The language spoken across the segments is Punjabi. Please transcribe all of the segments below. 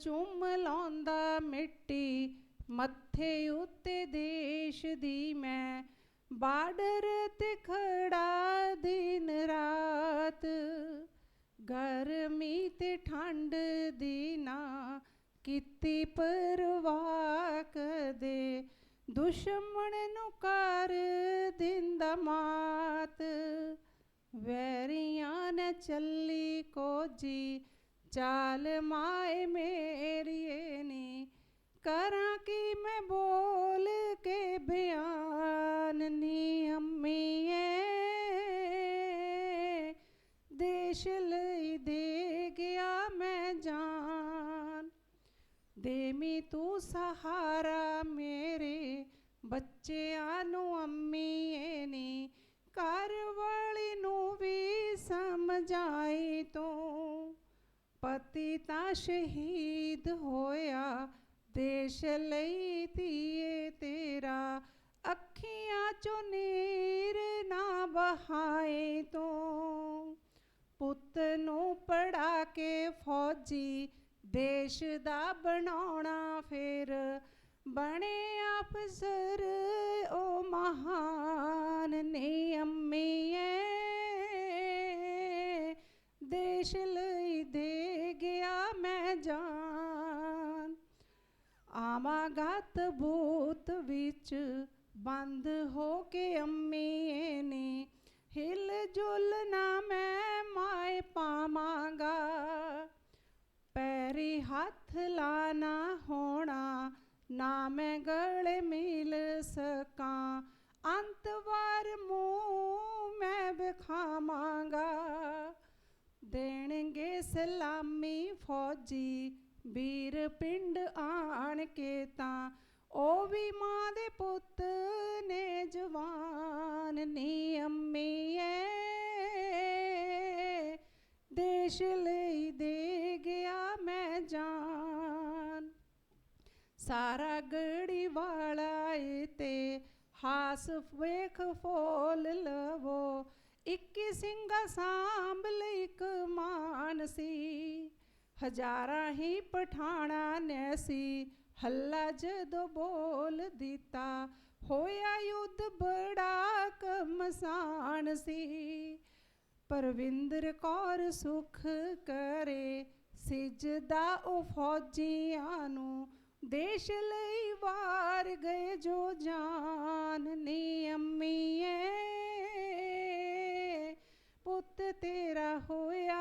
ਚੁੰਮ ਲਾਉਂਦਾ ਮਿੱਟੀ ਮੱਥੇ ਉੱਤੇ ਦੇਸ਼ ਦੀ ਮੈਂ ਬਾਰਡਰ ਤੇ ਖੜਾ ਦਿਨ ਰਾਤ। ਗਰਮੀ ਤੇ ਠੰਡ ਦੀ ਨਾ ਕੀਤੀ ਪਰਵਾਹ ਕਦੇ। ਦੁਸ਼ਮਣ ਨੂੰ ਕਰ ਦਿੰਦਾ ਮਾਤ। ਵੈਰੀਆਂ ਨੇ ਚੱਲੀ ਕੋਜੀ ਚਾਲ ਮਾਏ ਮੇਰੀਏ ਨੀ। ਕਰਾਂ ਕੀ ਮੈਂ ਬੋਲ ਕੇ ਬਿਆਨ ਨੀ ਅੰਮੀਏ। ਦੇਸ਼ ਲਈ ਦੇ ਗਿਆ ਮੈਂ ਜਾਨ। ਦੇਮੀ ਤੂੰ ਸਹਾਰਾ ਮੇਰੇ ਬੱਚਿਆਂ ਨੂੰ ਅੰਮੀਏ ਨੀ। ਘਰ ਵਾਲੀ ਨੂੰ ਵੀ ਸਮਝਾ ਸ਼ਹੀਦ ਹੋਇਆ, ਦੇਸ਼ ਲਈ ਧੀਏ ਤੇਰਾ। ਅੱਖੀਆਂ ਚੋਂ ਨੀਰ ਨਾ ਬਹਾਏ ਤੂੰ। ਪੁੱਤ ਨੂੰ ਪੜਾ ਕੇ ਫੌਜੀ, ਦੇਸ਼ ਦਾ ਬਣਾਉਣਾ ਫਿਰ। ਬਣੇ ਅਫਸਰ ਉਹ ਮਹਾਨ ਨੇ ਅੰਮੀਏ ਦੇਸ਼ ਲਈ ਦੇ ਜਾਨ। ਆਵਾਗਤ ਭੂਤ ਵਿੱਚ ਬੰਦ ਹੋ ਕੇ ਅੰਮੀਏ ਨੇ। ਹਿਲ ਜੁਲ ਨਾ ਮੈਂ ਮਾਏ ਪਾਵਾਂਗਾ। ਪੈਰੀ ਹੱਥ ਲਾਣਾ ਹੋਣਾ, ਨਾ ਮੈਂ ਗਲ ਮਿਲ ਸਕਾਂ। ਅੰਤ ਵਾਰ ਮੂੰਹ ਮੈਂ ਵਿਖਾਵਾਂਗਾ। ਦੇਣਗੇ ਸਲਾਮ ਫੌਜੀ ਵੀਰ ਪਿੰਡ ਆਣ ਕੇ ਤਾਂ ਉਹ ਵੀ ਮਾਂ ਦੇ ਪੁੱਤ ਨੇ ਜਵਾਨ ਨੀ ਅੰਮੀਏ। ਦੇਸ਼ ਲਈ ਦੇ ਗਿਆ ਮੈਂ ਜਾਨ। ਸਾਰਾ ਗੜੀ ਵਾਲਾ ਏ ਤੇ ਹਾਸ ਵੇਖ ਫੋਲ ਲਵੋ। ਇੱਕੀ ਸਿੰਘਾ ਸਾਂਭਲ ਇੱਕ ਮਾਨ ਸੀ। ਹਜ਼ਾਰਾਂ ਹੀ ਪਠਾਣਾ ਨੇ ਸੀ ਹੱਲਾ ਜਦੋਂ ਬੋਲ ਦਿੱਤਾ, ਹੋਇਆ ਯੁੱਧ ਬੜਾ ਕਮਸਾਨ ਸੀ। ਪਰਵਿੰਦਰ ਕੌਰ ਸੁਖ ਕਰੇ ਸਿਜਦਾ ਉਹ ਫੌਜੀਆਂ ਨੂੰ ਦੇਸ਼ ਲਈ ਵਾਰ ਗਏ ਜੋ ਜਾਨ ਨੀ ਅੰਮੀਏ। ਪੁੱਤ ਤੇਰਾ ਹੋਇਆ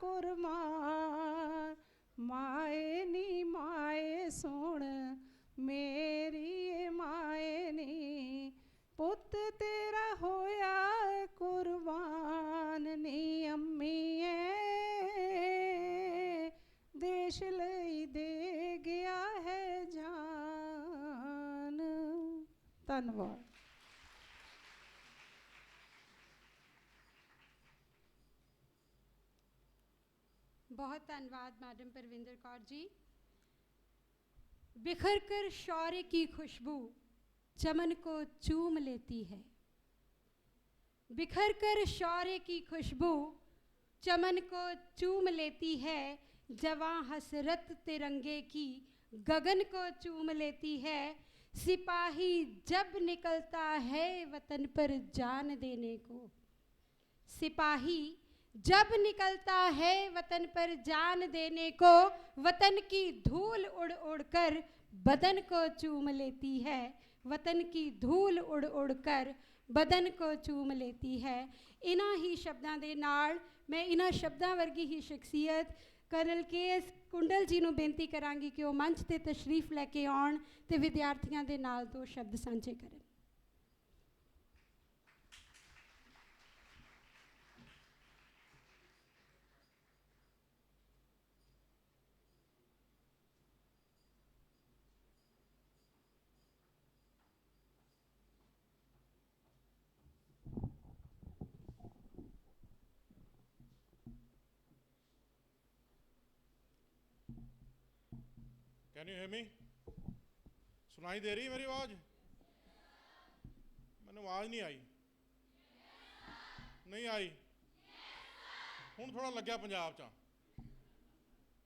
ਕੁਰਬਾਨ ਮਾਏ ਨੀ, ਮਾਏ ਸੁਣ, ਮੇਰੀ ਮਾਏ ਨੀ। ਪੁੱਤ ਤੇਰਾ ਹੋਇਆ ਕੁਰਬਾਨ, ਨੀ ਅੰਮੀਏ। ਦੇਸ਼ ਲਈ ਦੇ ਗਿਆ ਹੈ ਜਾਨ। ਧੰਨਵਾਦ। बहुत धन्यवाद, मैडम परविंदर कौर जी। बिखर कर शौर्य की खुशबू चमन को चूम लेती है। बिखर कर शौर्य की खुशबू चमन को चूम लेती है। जवां हसरत तिरंगे की गगन को चूम लेती है। सिपाही जब निकलता है वतन पर जान देने को। सिपाही जब निकलता है वतन पर जान देने को वतन की धूल उड़ उड़ कर बदन को चूम लेती है वतन की ਧੂਲ ਉੜ ਉੜ ਕਰ ਬਦਨ ਕੋ ਚੂਮ ਲੈਤੀ ਹੈ ਇਹਨਾਂ ਹੀ ਸ਼ਬਦਾਂ ਦੇ ਨਾਲ ਮੈਂ ਇਹਨਾਂ ਸ਼ਬਦਾਂ ਵਰਗੀ ਹੀ ਸ਼ਖਸੀਅਤ ਕਰਨਲ ਕੇ ਐਸ ਕੁੰਡਲ ਜੀ ਨੂੰ ਬੇਨਤੀ ਕਰਾਂਗੀ ਕਿ ਉਹ ਮੰਚ ਤੇ ਤਸ਼ਰੀਫ ਲੈ ਕੇ ਆਉਣ ਤੇ ਵਿਦਿਆਰਥੀਆਂ ਦੇ ਨਾਲ ਦੋ ਸ਼ਬਦ ਸਾਂਝੇ ਕਰਨ ਕੈਨ ਯੂ ਹੀਅਰ ਮੀ ਸੁਣਾਈ ਦੇ ਰਹੀ ਮੇਰੀ ਆਵਾਜ਼? ਮੈਨੂੰ ਆਵਾਜ਼ ਨਹੀਂ ਆਈ। ਨਹੀਂ ਆਈ? ਹੁਣ ਥੋੜਾ ਲੱਗਿਆ ਪੰਜਾਬ ਚ।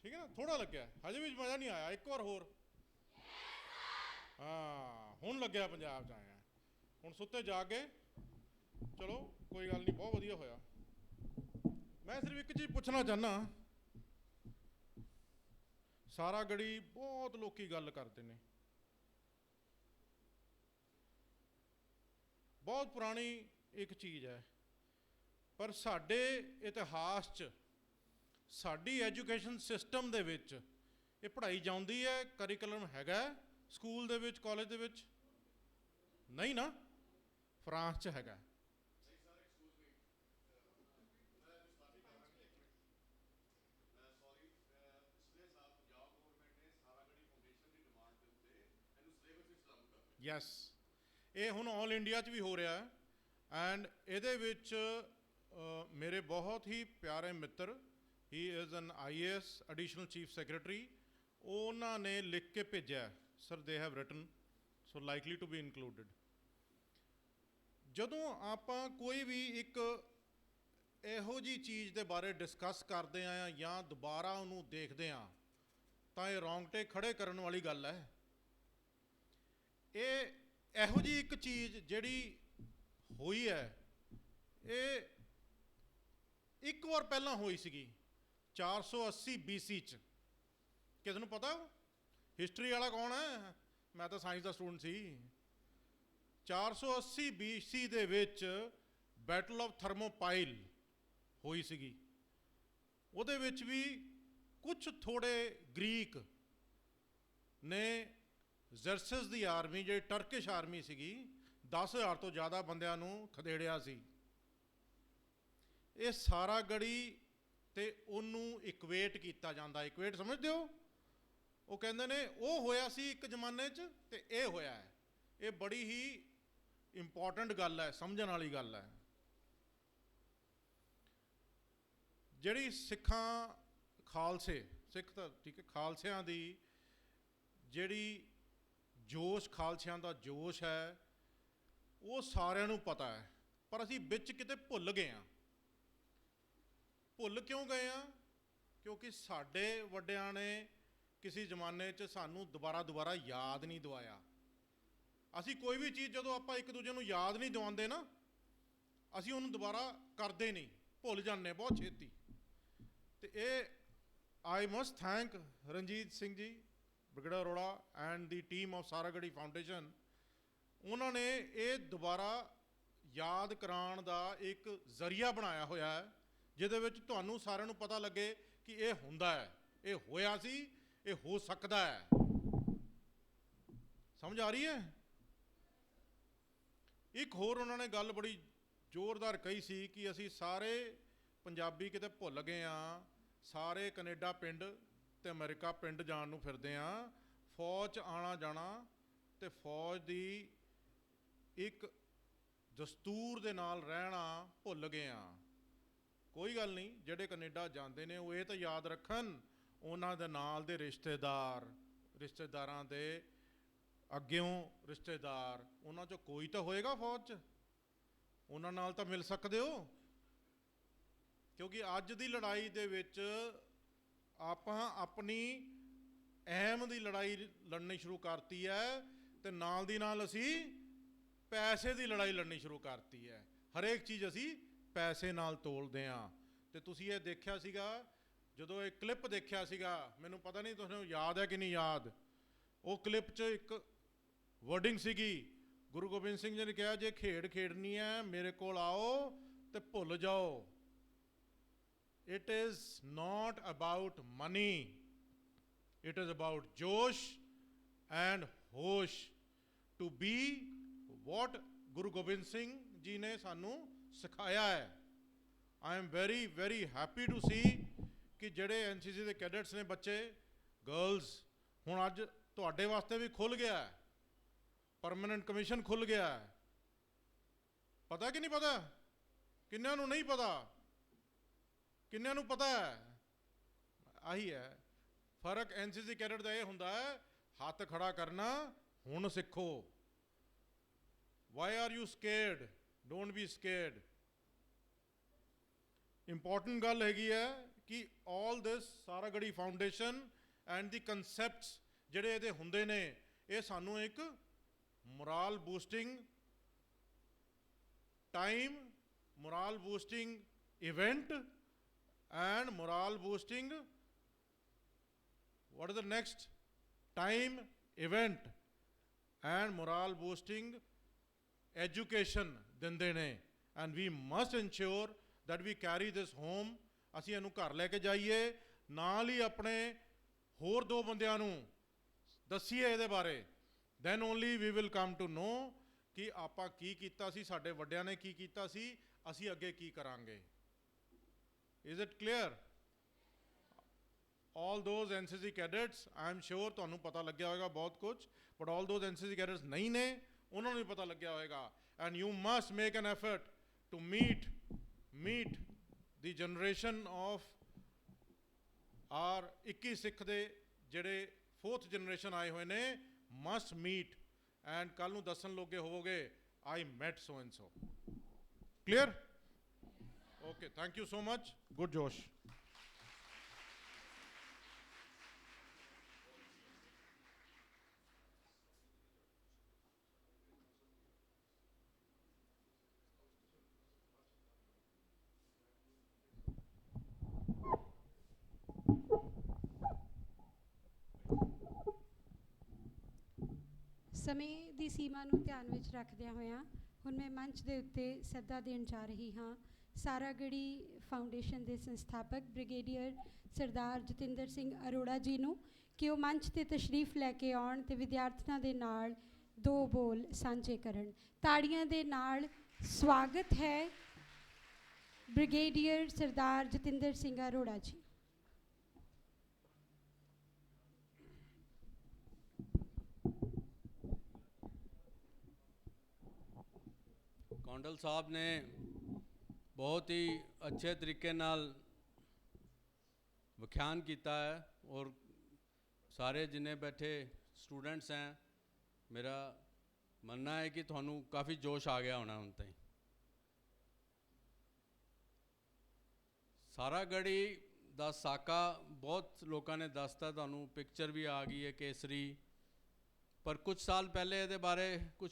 ਠੀਕ ਹੈ ਨਾ? ਥੋੜਾ ਲੱਗਿਆ। ਹਜੇ ਵੀ ਮਜ਼ਾ ਨਹੀਂ ਆਇਆ। ਇੱਕ ਵਾਰ ਹੋਰ। ਹਾਂ, ਹੁਣ ਲੱਗਿਆ ਪੰਜਾਬ ਚ ਆਇਆ। ਹੁਣ ਸੁੱਤੇ ਜਾ ਕੇ। ਚਲੋ, ਕੋਈ ਗੱਲ ਨਹੀਂ। ਬਹੁਤ ਵਧੀਆ ਹੋਇਆ। ਮੈਂ ਸਿਰਫ ਇੱਕ ਚੀਜ਼ ਪੁੱਛਣਾ ਚਾਹਨਾ ਸਾਰਾ ਗੜੀ ਬਹੁਤ ਲੋਕੀ ਗੱਲ ਕਰਦੇ ਨੇ। ਬਹੁਤ ਪੁਰਾਣੀ ਇੱਕ ਚੀਜ਼ ਹੈ। ਪਰ ਸਾਡੇ ਇਤਿਹਾਸ 'ਚ, ਸਾਡੀ ਐਜੂਕੇਸ਼ਨ ਸਿਸਟਮ ਦੇ ਵਿੱਚ ਇਹ ਪੜ੍ਹਾਈ ਜਾਂਦੀ ਹੈ ਕਰਿਕੂਲਮ ਹੈਗਾ ਸਕੂਲ ਦੇ ਵਿੱਚ ਕਾਲਜ ਦੇ ਵਿੱਚ। ਨਹੀਂ ਨਾ, ਫਰਾਂਸ 'ਚ ਹੈਗਾ ਯੈਸ ਇਹ ਹੁਣ ਆਲ ਇੰਡੀਆ 'ਚ ਵੀ ਹੋ ਰਿਹਾ ਹੈ। ਐਂਡ ਇਹਦੇ ਵਿੱਚ ਮੇਰੇ ਬਹੁਤ ਹੀ ਪਿਆਰੇ ਮਿੱਤਰ he is an IAS additional chief secretary ਉਹਨਾਂ ਨੇ ਲਿਖ ਕੇ ਭੇਜਿਆ sir they have written so likely to be included ਜਦੋਂ ਆਪਾਂ ਕੋਈ ਵੀ ਇੱਕ ਇਹੋ ਜੀ ਚੀਜ਼ ਦੇ ਬਾਰੇ ਡਿਸਕਸ ਕਰਦੇ ਆ ਜਾਂ ਦੁਬਾਰਾ ਉਹਨੂੰ ਦੇਖਦੇ ਆ ਤਾਂ ਇਹ ਰੌਂਗਟੇ ਖੜੇ ਕਰਨ ਵਾਲੀ ਗੱਲ ਹੈ। ਇਹ ਇਹੋ ਜੀ ਇੱਕ ਚੀਜ਼ ਜਿਹੜੀ ਹੋਈ ਹੈ, ਇਹ ਇੱਕ ਵਾਰ ਪਹਿਲਾਂ ਹੋਈ ਸੀਗੀ 480 BC ਚ। ਕਿਸ ਨੂੰ ਪਤਾ ਹਿਸਟਰੀ ਵਾਲਾ ਕੌਣ ਹੈ? ਮੈਂ ਤਾਂ ਸਾਇੰਸ ਦਾ ਸਟੂਡੈਂਟ ਸੀ। 480 BC ਦੇ ਵਿੱਚ ਬੈਟਲ ਆਫ ਥਰਮੋਪਾਈਲ ਹੋਈ ਸੀਗੀ। ਉਹਦੇ ਵਿੱਚ ਵੀ ਕੁਝ ਥੋੜੇ ਗ੍ਰੀਕ ਨੇ ਜ਼ਰਸਸ ਦੀ ਆਰਮੀ ਜਿਹੜੀ ਟਰਕਿਸ਼ ਆਰਮੀ ਸੀਗੀ 10000 ਤੋਂ ਜ਼ਿਆਦਾ ਬੰਦਿਆਂ ਨੂੰ ਖਦੇੜਿਆ ਸੀ। ਇਹ ਸਾਰਾ ਗੜੀ ਤੇ ਉਹਨੂੰ ਇਕਵੇਟ ਕੀਤਾ ਜਾਂਦਾ। ਇਕਵੇਟ ਸਮਝਦੇ ਹੋ? ਉਹ ਕਹਿੰਦੇ ਨੇ, ਉਹ ਹੋਇਆ ਸੀ ਇੱਕ ਜ਼ਮਾਨੇ 'ਚ ਤੇ ਇਹ ਹੋਇਆ ਹੈ। ਇਹ ਬੜੀ ਹੀ ਇੰਪੋਰਟੈਂਟ ਗੱਲ ਹੈ, ਸਮਝਣ ਵਾਲੀ ਗੱਲ ਹੈ। ਜਿਹੜੀ ਸਿੱਖਾਂ ਖਾਲਸੇ, ਸਿੱਖ ਤਾਂ ਠੀਕ ਹੈ, ਖਾਲਸਿਆਂ ਦੀ ਜਿਹੜੀ ਜੋਸ਼ ਖਾਲਸਿਆਂ ਦਾ ਜੋਸ਼ ਹੈ, ਉਹ ਸਾਰਿਆਂ ਨੂੰ ਪਤਾ ਹੈ, ਪਰ ਅਸੀਂ ਵਿੱਚ ਕਿਤੇ ਭੁੱਲ ਗਏ ਹਾਂ। ਭੁੱਲ ਕਿਉਂ ਗਏ ਆ ਕਿਉਂਕਿ ਸਾਡੇ ਵੱਡਿਆਂ ਨੇ ਕਿਸੇ ਜ਼ਮਾਨੇ 'ਚ ਸਾਨੂੰ ਦੁਬਾਰਾ ਦੁਬਾਰਾ ਯਾਦ ਨਹੀਂ ਦਿਵਾਇਆ। ਅਸੀਂ ਕੋਈ ਵੀ ਚੀਜ਼ ਜਦੋਂ ਆਪਾਂ ਇੱਕ ਦੂਜੇ ਨੂੰ ਯਾਦ ਨਹੀਂ ਦਿਵਾਉਂਦੇ ਨਾ, ਅਸੀਂ ਉਹਨੂੰ ਦੁਬਾਰਾ ਕਰਦੇ ਨਹੀਂ, ਭੁੱਲ ਜਾਂਦੇ ਬਹੁਤ ਛੇਤੀ। ਤੇ ਇਹ I must thank Ranjit Singh ji brigade Arora and the team of Saragarhi foundation ਉਹਨਾਂ ਨੇ ਇਹ ਦੁਬਾਰਾ ਯਾਦ ਕਰਾਉਣ ਦਾ ਇੱਕ ਜ਼ਰੀਆ ਬਣਾਇਆ ਹੋਇਆ ਹੈ, ਜਿਹਦੇ ਵਿੱਚ ਤੁਹਾਨੂੰ ਸਾਰਿਆਂ ਨੂੰ ਪਤਾ ਲੱਗੇ ਕਿ ਇਹ ਹੁੰਦਾ ਹੈ, ਇਹ ਹੋਇਆ ਸੀ, ਇਹ ਹੋ ਸਕਦਾ ਹੈ। ਸਮਝ ਆ ਰਹੀ ਹੈ? ਇੱਕ ਹੋਰ ਉਹਨਾਂ ਨੇ ਗੱਲ ਬੜੀ ਜ਼ੋਰਦਾਰ ਕਹੀ ਸੀ ਕਿ ਅਸੀਂ ਸਾਰੇ ਪੰਜਾਬੀ ਕਿਤੇ ਭੁੱਲ ਗਏ ਆ ਸਾਰੇ ਕੈਨੇਡਾ ਪਿੰਡ ਤੇ ਅਮਰੀਕਾ ਪਿੰਡ ਜਾਣ ਨੂੰ ਫਿਰਦੇ ਆ। ਫੌਜ 'ਚ ਆਣਾ ਜਾਣਾ ਤੇ ਫੌਜ ਦੀ ਇੱਕ ਦਸਤੂਰ ਦੇ ਨਾਲ ਰਹਿਣਾ ਭੁੱਲ ਗਏ ਆ। ਕੋਈ ਗੱਲ ਨਹੀਂ, ਜਿਹੜੇ ਕੈਨੇਡਾ ਜਾਂਦੇ ਨੇ, ਉਹ ਇਹ ਤਾਂ ਯਾਦ ਰੱਖਣ, ਉਹਨਾਂ ਦੇ ਨਾਲ ਦੇ ਰਿਸ਼ਤੇਦਾਰ, ਰਿਸ਼ਤੇਦਾਰਾਂ ਦੇ ਅੱਗਿਓਂ ਰਿਸ਼ਤੇਦਾਰ, ਉਹਨਾਂ ਚੋਂ ਕੋਈ ਤਾਂ ਹੋਏਗਾ ਫੌਜ? 'ਚ ਉਹਨਾਂ ਨਾਲ ਤਾਂ ਮਿਲ ਸਕਦੇ ਹੋ? ਕਿਉਂਕਿ ਅੱਜ ਦੀ ਲੜਾਈ ਦੇ ਵਿੱਚ ਆਪਾਂ ਆਪਣੀ ਅਹਿਮ ਦੀ ਲੜਾਈ ਲੜਨੀ ਸ਼ੁਰੂ ਕਰਤੀ ਹੈ ਤੇ ਨਾਲ ਦੀ ਨਾਲ ਅਸੀਂ ਪੈਸੇ ਦੀ ਲੜਾਈ ਲੜਨੀ ਸ਼ੁਰੂ ਕਰਤੀ ਹੈ। ਹਰੇਕ ਚੀਜ਼ ਅਸੀਂ ਪੈਸੇ ਨਾਲ ਤੋਲਦੇ ਹਾਂ। ਤੇ ਤੁਸੀਂ ਇਹ ਦੇਖਿਆ ਸੀਗਾ, ਜਦੋਂ ਇਹ ਕਲਿੱਪ ਦੇਖਿਆ ਸੀਗਾ, ਮੈਨੂੰ ਪਤਾ ਨਹੀਂ ਤੁਹਾਨੂੰ ਯਾਦ ਹੈ ਕਿ ਨਹੀਂ ਯਾਦ, ਉਹ ਕਲਿੱਪ 'ਚ ਇੱਕ ਵਰਡਿੰਗ ਸੀਗੀ, ਗੁਰੂ ਗੋਬਿੰਦ ਸਿੰਘ ਜੀ ਨੇ ਕਿਹਾ, ਜੇ ਖੇਡ ਖੇਡਣੀ ਹੈ, ਮੇਰੇ ਕੋਲ ਆਓ ਤੇ ਭੁੱਲ ਜਾਓ। It is not about money it is about josh and hosh to be what Guru Gobind Singh ji ਨੇ ਸਾਨੂੰ ਸਿਖਾਇਆ ਹੈ I am very very happy to see ਕਿ ਜਿਹੜੇ ਐਨਸੀਸੀ ਦੇ ਕੈਡਟਸ ਨੇ ਬੱਚੇ ਗਰਲਸ ਹੁਣ ਅੱਜ ਤੁਹਾਡੇ ਵਾਸਤੇ ਵੀ ਖੁੱਲ ਗਿਆ ਹੈ ਪਰਮਨੈਂਟ ਕਮਿਸ਼ਨ ਖੁੱਲ ਗਿਆ ਹੈ ਪਤਾ ਕਿ ਨਹੀਂ ਪਤਾ ਕਿੰਨਿਆਂ ਨੂੰ ਨਹੀਂ ਪਤਾ ਕਿੰਨਿਆਂ ਨੂੰ ਪਤਾ ਹੈ? ਆਹੀ ਹੈ। ਫ਼ਰਕ ਐਨਸੀਸੀ ਕੈਡਟ ਦਾ ਇਹ ਹੁੰਦਾ ਹੈ, ਹੱਥ ਖੜਾ ਕਰਨਾ, ਹੁਣ ਸਿੱਖੋ। Why are you scared don't be scared important ਗੱਲ ਹੈਗੀ ਹੈ ਕਿ ਕਿ this this Saragarhi foundation and the concepts ਜਿਹੜੇ ਇਹਦੇ ਹੁੰਦੇ ਨੇ, ਇਹ ਸਾਨੂੰ ਇੱਕ moral boosting time morale boosting event and morale boosting what is the next time event and morale boosting education ਦਿੰਦੇ ਨੇ and we must ensure that we carry this home ਅਸੀਂ ਇਹਨੂੰ ਘਰ ਲੈ ਕੇ ਜਾਈਏ ਨਾਲ ਹੀ ਆਪਣੇ ਹੋਰ ਦੋ ਬੰਦਿਆਂ ਨੂੰ ਦੱਸੀਏ ਇਹਦੇ ਬਾਰੇ then only we will come to know ਕਿ ਆਪਾਂ ਕੀ ਕੀਤਾ ਸੀ ਸਾਡੇ ਵੱਡਿਆਂ ਨੇ ਕੀ ਕੀਤਾ ਸੀ ਅਸੀਂ ਅੱਗੇ ਕੀ ਕਰਾਂਗੇ is it clear all those NCC cadets I'm sure ਤੁਹਾਨੂੰ ਪਤਾ ਲੱਗਿਆ ਹੋਵੇਗਾ ਬਹੁਤ ਕੁਝ but all those NCC cadets ਨਹੀਂ ਨੇ ਉਹਨਾਂ ਨੂੰ ਵੀ ਪਤਾ ਲੱਗਿਆ ਹੋਵੇਗਾ and you must make an effort to meet meet the generation of our 21 Sikh ਦੇ ਜਿਹੜੇ ਫੋਰਥ ਜਨਰੇਸ਼ਨ ਆਏ ਹੋਏ ਨੇ ਮਸਟ ਮੀਟ ਐਂਡ ਕੱਲ ਨੂੰ ਦੱਸਣ ਲੋਗੇ ਹੋਵੋਗੇ I met so and so clear okay thank you so much good josh ਸਮੇਂ ਦੀ ਸੀਮਾ ਨੂੰ ਧਿਆਨ ਵਿੱਚ ਰੱਖਦਿਆਂ ਹੋਇਆਂ ਹੁਣ ਮੈਂ ਮੰਚ ਦੇ ਉੱਤੇ ਸੱਦਾ ਦੇਣ ਜਾ ਰਹੀ ਹਾਂ। ਸਾਰਾਗੜੀ ਫਾਊਂਡੇਸ਼ਨ ਦੇ ਸੰਸਥਾਪਕ ਬ੍ਰਿਗੇਡੀਅਰ ਸਰਦਾਰ ਜਤਿੰਦਰ ਸਿੰਘ ਅਰੋੜਾ ਜੀ ਨੂੰ ਕਿ ਉਹ ਮੰਚ ਤੇ ਤਸ਼ਰੀਫ ਲੈ ਕੇ ਆਉਣ ਤੇ ਵਿਦਿਆਰਥੀਆਂ ਦੇ ਨਾਲ ਦੋ ਬੋਲ ਸਾਂਝੇ ਕਰਨ। ਤਾੜੀਆਂ ਦੇ ਨਾਲ ਸਵਾਗਤ ਹੈ ਬ੍ਰਿਗੇਡੀਅਰ ਸਰਦਾਰ ਜਤਿੰਦਰ ਸਿੰਘ ਅਰੋੜਾ ਜੀ। ਕੌਂਡਲ ਸਾਹਿਬ ਨੇ ਬਹੁਤ ਹੀ ਅੱਛੇ ਤਰੀਕੇ ਨਾਲ ਵਿਖਿਆਨ ਕੀਤਾ ਹੈ ਔਰ ਸਾਰੇ ਜਿੰਨੇ ਬੈਠੇ ਸਟੂਡੈਂਟਸ ਹੈ, ਮੇਰਾ ਮੰਨਣਾ ਹੈ ਕਿ ਤੁਹਾਨੂੰ ਕਾਫੀ ਜੋਸ਼ ਆ ਗਿਆ ਹੋਣਾ ਹੁਣ ਤਾਈਂ। ਸਾਰਾ ਗੜੀ ਦਾ ਸਾਕਾ ਬਹੁਤ ਲੋਕਾਂ ਨੇ ਦੱਸਤਾ, ਤੁਹਾਨੂੰ ਪਿਕਚਰ ਵੀ ਆ ਗਈ ਹੈ ਕੇਸਰੀ। ਪਰ ਕੁਝ ਸਾਲ ਪਹਿਲੇ ਇਹਦੇ ਬਾਰੇ ਕੁਝ